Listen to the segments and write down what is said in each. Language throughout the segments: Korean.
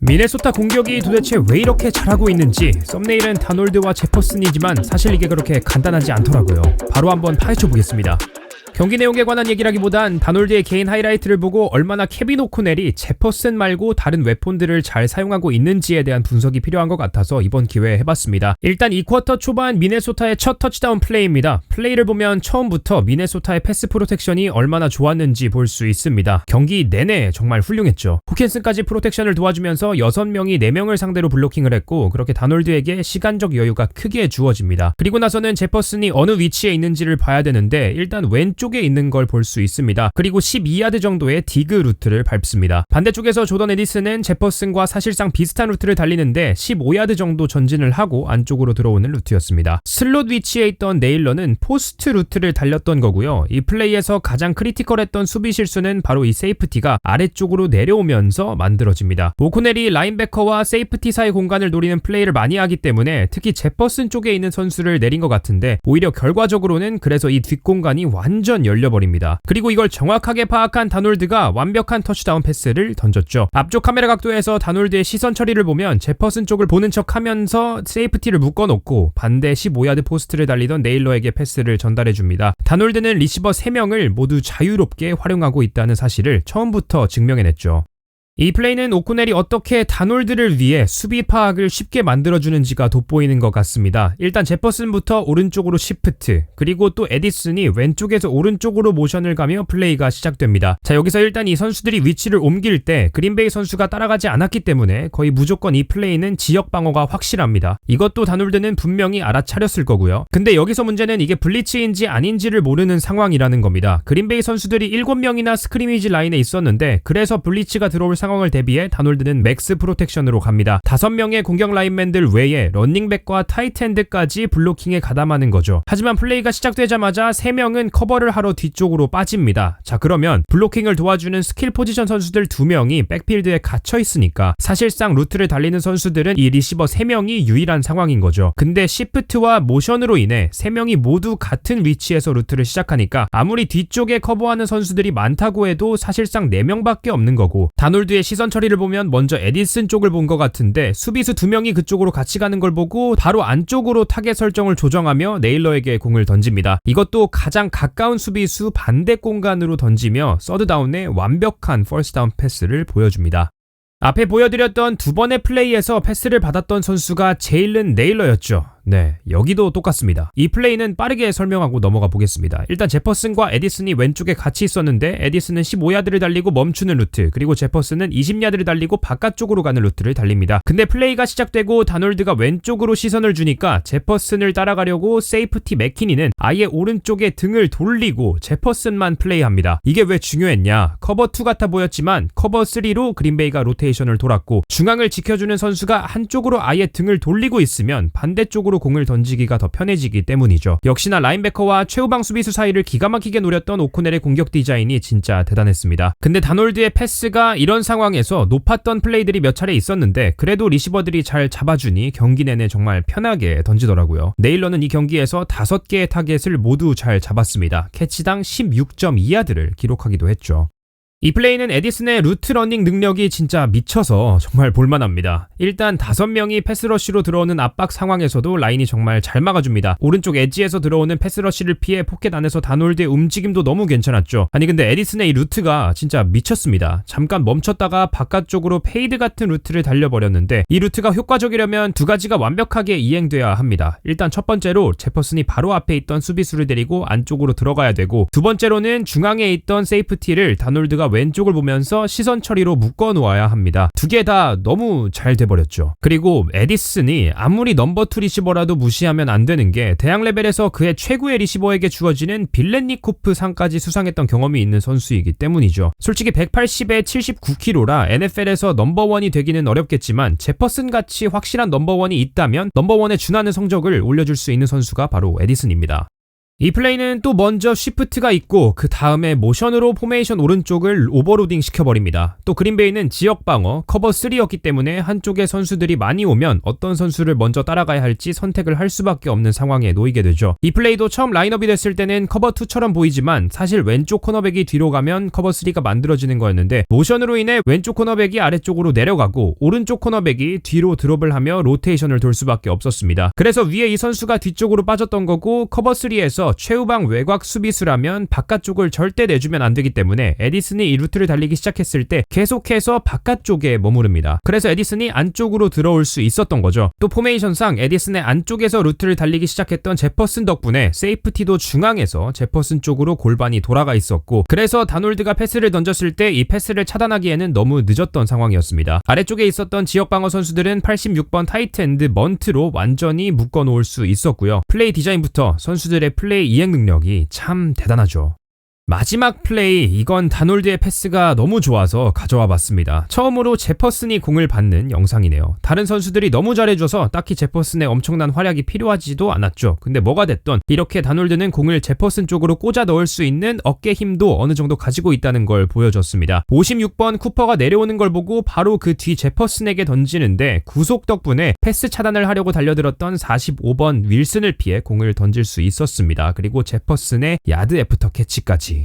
미네소타 공격이 도대체 왜 이렇게 잘하고 있는지 썸네일은 다놀드와 제퍼슨이지만 사실 이게 그렇게 간단하지 않더라고요. 바로 한번 파헤쳐 보겠습니다. 경기 내용에 관한 얘기라기보단 다놀드의 개인 하이라이트를 보고 얼마나 케빈 오코넬이 제퍼슨 말고 다른 웨폰들을 잘 사용하고 있는지에 대한 분석이 필요한 것 같아서 이번 기회에 해봤습니다. 일단 이 쿼터 초반 미네소타의 첫 터치다운 플레이입니다. 플레이를 보면 처음부터 미네소타의 패스 프로텍션이 얼마나 좋았는지 볼 수 있습니다. 경기 내내 정말 훌륭했죠. 호켄슨까지 프로텍션을 도와주면서 6명이 4명을 상대로 블로킹을 했고 그렇게 다놀드에게 시간적 여유가 크게 주어집니다. 그리고 나서는 제퍼슨이 어느 위치에 있는지를 봐야 되는데 일단 왼쪽 에 있는 걸 볼 수 있습니다. 그리고 12야드 정도의 디그 루트를 밟습니다. 반대쪽에서 조던 에디슨은 제퍼슨과 사실상 비슷한 루트를 달리는데 15야드 정도 전진을 하고 안쪽으로 들어오는 루트였습니다. 슬롯 위치에 있던 네일러는 포스트 루트를 달렸던 거고요. 이 플레이에서 가장 크리티컬했던 수비 실수는 바로 이 세이프티가 아래쪽으로 내려오면서 만들어집니다. 오코넬이 라인베커와 세이프티 사이 공간을 노리는 플레이를 많이 하기 때문에 특히 제퍼슨 쪽에 있는 선수를 내린 것 같은데 오히려 결과적으로는 그래서 이 뒷공간이 완전 열려버립니다. 그리고 이걸 정확하게 파악한 다놀드가 완벽한 터치다운 패스를 던졌죠. 앞쪽 카메라 각도에서 다놀드의 시선 처리를 보면 제퍼슨 쪽을 보는 척 하면서 세이프티를 묶어놓고 반대 15야드 포스트를 달리던 네일러에게 패스를 전달해줍니다. 다놀드는 리시버 3명을 모두 자유롭게 활용하고 있다는 사실을 처음부터 증명해냈죠. 이 플레이는 오코넬이 어떻게 다놀드를 위해 수비 파악을 쉽게 만들어주는지가 돋보이는 것 같습니다. 일단 제퍼슨부터 오른쪽으로 시프트, 그리고 또 에디슨이 왼쪽에서 오른쪽으로 모션을 가며 플레이가 시작됩니다. 자, 여기서 일단 이 선수들이 위치를 옮길 때 그린베이 선수가 따라가지 않았기 때문에 거의 무조건 이 플레이는 지역 방어가 확실합니다. 이것도 다놀드는 분명히 알아차렸을 거고요. 근데 여기서 문제는 이게 블리츠인지 아닌지를 모르는 상황이라는 겁니다. 그린베이 선수들이 7명이나 스크리미지 라인에 있었는데 그래서 블리츠가 들어올 상황 을 대비해 다놀드는 맥스 프로텍션으로 갑니다. 5명의 공격 라인맨들 외에 런닝백과 타이트엔드까지 블로킹에 가담하는 거죠. 하지만 플레이가 시작되자마자 3명은 커버를 하러 뒤쪽으로 빠집니다. 자 그러면 블로킹을 도와주는 스킬 포지션 선수들 2명이 백필드에 갇혀 있으니까 사실상 루트를 달리는 선수들은 이 리시버 3명이 유일한 상황인 거죠. 근데 시프트와 모션으로 인해 3명이 모두 같은 위치에서 루트를 시작하니까 아무리 뒤쪽에 커버하는 선수들이 많다고 해도 사실상 4명밖에 없는 거고 다놀드의 시선 처리를 보면 먼저 에디슨 쪽을 본 것 같은데 수비수 2명이 그쪽으로 같이 가는 걸 보고 바로 안쪽으로 타겟 설정을 조정하며 네일러에게 공을 던집니다. 이것도 가장 가까운 수비수 반대 공간으로 던지며 서드다운의 완벽한 퍼스트다운 패스를 보여줍니다. 앞에 보여드렸던 두 번의 플레이에서 패스를 받았던 선수가 제일른 네일러였죠. 네, 여기도 똑같습니다. 이 플레이는 빠르게 설명하고 넘어가 보겠습니다. 일단 제퍼슨과 에디슨이 왼쪽에 같이 있었는데 에디슨은 15야드를 달리고 멈추는 루트, 그리고 제퍼슨은 20야드를 달리고 바깥쪽으로 가는 루트를 달립니다. 근데 플레이가 시작되고 다놀드가 왼쪽으로 시선을 주니까 제퍼슨을 따라가려고 세이프티 맥키니는 아예 오른쪽에 등을 돌리고 제퍼슨만 플레이합니다. 이게 왜 중요했냐? 커버 2 같아 보였지만 커버 3로 그린베이가 로테이션을 돌았고 중앙을 지켜주는 선수가 한쪽으로 아예 등을 돌리고 있으면 반대 쪽으로 공을 던지기가 더 편해지기 때문이죠. 역시나 라인베커와 최후방 수비수 사이를 기가 막히게 노렸던 오코넬의 공격 디자인이 진짜 대단했습니다. 근데 다놀드의 패스가 이런 상황에서 높았던 플레이들이 몇 차례 있었는데 그래도 리시버들이 잘 잡아주니 경기 내내 정말 편하게 던지더라고요. 네일러는 이 경기에서 5개의 타겟을 모두 잘 잡았습니다. 캐치당 16.2야드를 기록하기도 했죠. 이 플레이는 에디슨의 루트 러닝 능력이 진짜 미쳐서 정말 볼만합니다. 일단 5명이 패스러쉬로 들어오는 압박 상황에서도 라인이 정말 잘 막아줍니다. 오른쪽 엣지에서 들어오는 패스러쉬를 피해 포켓 안에서 다놀드의 움직임도 너무 괜찮았죠. 아니 근데 에디슨의 이 루트가 진짜 미쳤습니다. 잠깐 멈췄다가 바깥쪽으로 페이드 같은 루트를 달려버렸는데 이 루트가 효과적이려면 두 가지가 완벽하게 이행돼야 합니다. 일단 첫 번째로 제퍼슨이 바로 앞에 있던 수비수를 데리고 안쪽으로 들어가야 되고 두 번째로는 중앙에 있던 세이프티를 다놀드가 왼쪽을 보면서 시선 처리로 묶어 놓아야 합니다. 두 개 다 너무 잘 돼버렸죠. 그리고 에디슨이 아무리 넘버 투 리시버라도 무시하면 안 되는 게 대학 레벨에서 그의 최고의 리시버에게 주어지는 빌렌니코프 상까지 수상했던 경험이 있는 선수이기 때문이죠. 솔직히 180에 79kg라 NFL에서 넘버 원이 되기는 어렵겠지만 제퍼슨 같이 확실한 넘버 원이 있다면 넘버 원에 준하는 성적을 올려줄 수 있는 선수가 바로 에디슨입니다. 이 플레이는 또 먼저 쉬프트가 있고 그 다음에 모션으로 포메이션 오른쪽을 오버로딩 시켜버립니다. 또 그린베이는 지역 방어 커버 3였기 때문에 한쪽에 선수들이 많이 오면 어떤 선수를 먼저 따라가야 할지 선택을 할 수밖에 없는 상황에 놓이게 되죠. 이 플레이도 처음 라인업이 됐을 때는 커버 2처럼 보이지만 사실 왼쪽 코너백이 뒤로 가면 커버 3가 만들어지는 거였는데 모션으로 인해 왼쪽 코너백이 아래쪽으로 내려가고 오른쪽 코너백이 뒤로 드롭을 하며 로테이션을 돌 수밖에 없었습니다. 그래서 위에 이 선수가 뒤쪽으로 빠졌던 거고 커버 3에서 최후방 외곽 수비수라면 바깥쪽을 절대 내주면 안 되기 때문에 에디슨이 이 루트를 달리기 시작했을 때 계속해서 바깥쪽에 머무릅니다. 그래서 에디슨이 안쪽으로 들어올 수 있었던 거죠. 또 포메이션상 에디슨의 안쪽에서 루트를 달리기 시작했던 제퍼슨 덕분에 세이프티도 중앙에서 제퍼슨 쪽으로 골반이 돌아가 있었고 그래서 다놀드가 패스를 던졌을 때 이 패스를 차단하기에는 너무 늦었던 상황이었습니다. 아래쪽에 있었던 지역 방어 선수들은 86번 타이트엔드 먼트로 완전히 묶어 놓을 수 있었고요. 플레이 디자인부터 선수들의 플레이 이행 능력이 참 대단하죠. 마지막 플레이 이건 다놀드의 패스가 너무 좋아서 가져와 봤습니다. 처음으로 제퍼슨이 공을 받는 영상이네요. 다른 선수들이 너무 잘해줘서 딱히 제퍼슨의 엄청난 활약이 필요하지도 않았죠. 근데 뭐가 됐던 이렇게 다놀드는 공을 제퍼슨 쪽으로 꽂아 넣을 수 있는 어깨 힘도 어느 정도 가지고 있다는 걸 보여줬습니다. 56번 쿠퍼가 내려오는 걸 보고 바로 그 뒤 제퍼슨에게 던지는데 구속 덕분에 패스 차단을 하려고 달려들었던 45번 윌슨을 피해 공을 던질 수 있었습니다. 그리고 제퍼슨의 야드 애프터 캐치까지.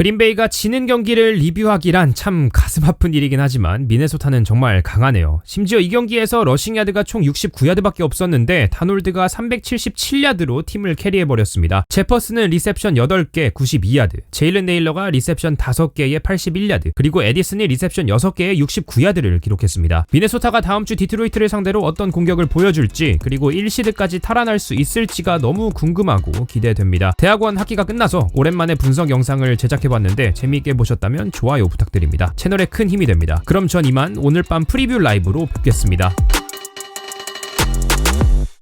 그린베이가 지는 경기를 리뷰하기란 참 가슴 아픈 일이긴 하지만 미네소타는 정말 강하네요. 심지어 이 경기에서 러싱 야드가 총 69야드밖에 없었는데 타놀드가 377야드로 팀을 캐리해버렸습니다. 제퍼스는 리셉션 8개 92야드, 제일른 네일러가 리셉션 5개에 81야드, 그리고 에디슨이 리셉션 6개에 69야드를 기록했습니다. 미네소타가 다음 주 디트로이트를 상대로 어떤 공격을 보여줄지 그리고 1시드까지 탈환할 수 있을지가 너무 궁금하고 기대됩니다. 대학원 학기가 끝나서 오랜만에 분석 영상을 제작 제작해봤는데 재미있게 보셨다면 좋아요 부탁드립니다. 채널에 큰 힘이 됩니다. 그럼 전 이만 오늘 밤 프리뷰 라이브로 뵙겠습니다.